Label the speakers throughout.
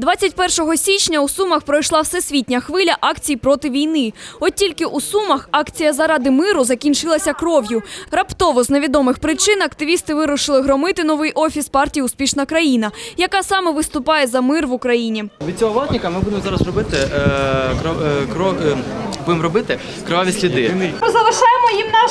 Speaker 1: 21 січня у Сумах пройшла всесвітня хвиля акцій проти війни. От тільки у Сумах акція заради миру закінчилася кров'ю. Раптово з невідомих причин активісти вирушили громити новий офіс партії Успішна країна, яка саме виступає за мир в Україні.
Speaker 2: Від цього ватника ми будемо зараз робити е, кро, е, кро, е, будемо робити кроваві сліди.
Speaker 3: Ми залишаємо їм наш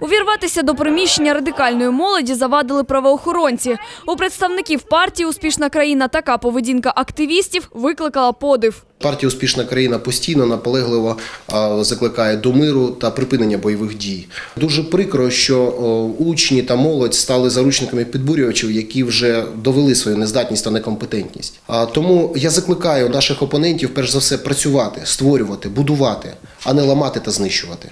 Speaker 1: Увірватися до приміщення радикальної молоді завадили правоохоронці. У представників партії Успішна країна така поведінка активістів викликала подив.
Speaker 4: Партія Успішна країна постійно наполегливо закликає до миру та припинення бойових дій. Дуже прикро, що учні та молодь стали заручниками підбурювачів, які вже довели свою нездатність та некомпетентність. Тому я закликаю наших опонентів перш за все працювати, створювати, будувати, а не ламати та знищувати.